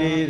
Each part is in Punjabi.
ਸ੍ਰੀ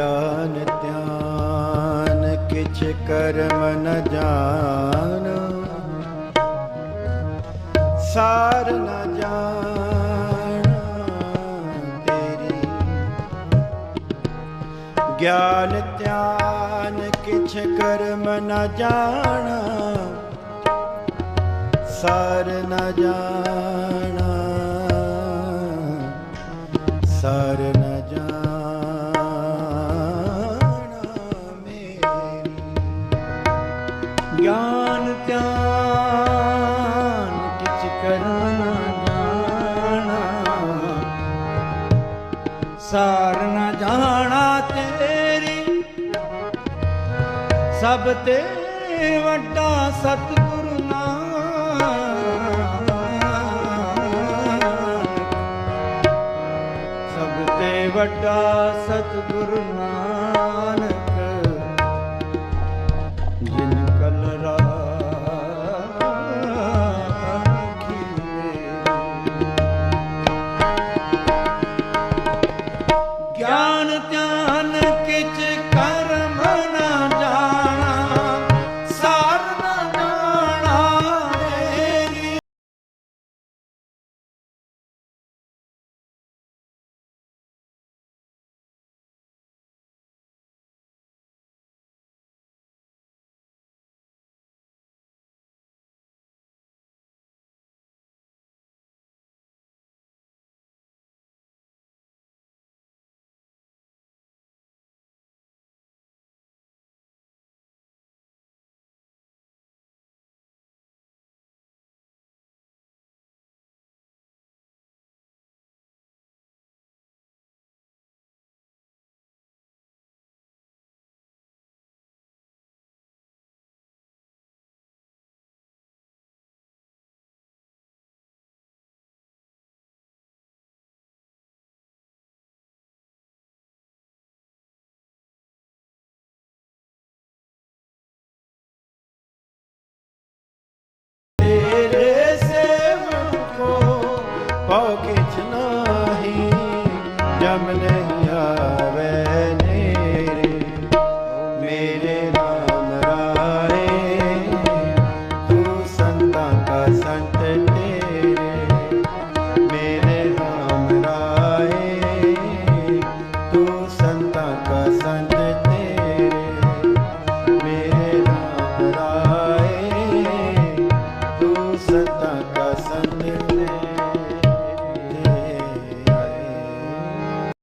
ਗਿਆਨ ਧਿਆਨ ਕਿਛ ਕਰਮ ਨ ਜਾਣ। ਸਾਰ ਨ ਜਾਣਾ ਤੇਰੀ। ਗਿਆਨ, ਧਿਆਨ ਕਿਛ ਕਰਮ ਨ ਜਾਣਾ। ਸਾਰ ਨ ਜਾਣਾ ਸਾਰ ਨ ਜਾਣਾ ਤੇਰੀ। ਸਭ ਤੇ ਵੱਡਾ ਸਤਿਗੁਰ ਨਾਨਕ। ਸਭ ਤੇ ਵੱਡਾ ਸਤਿਗੁਰੂ ਨਾਨਕ।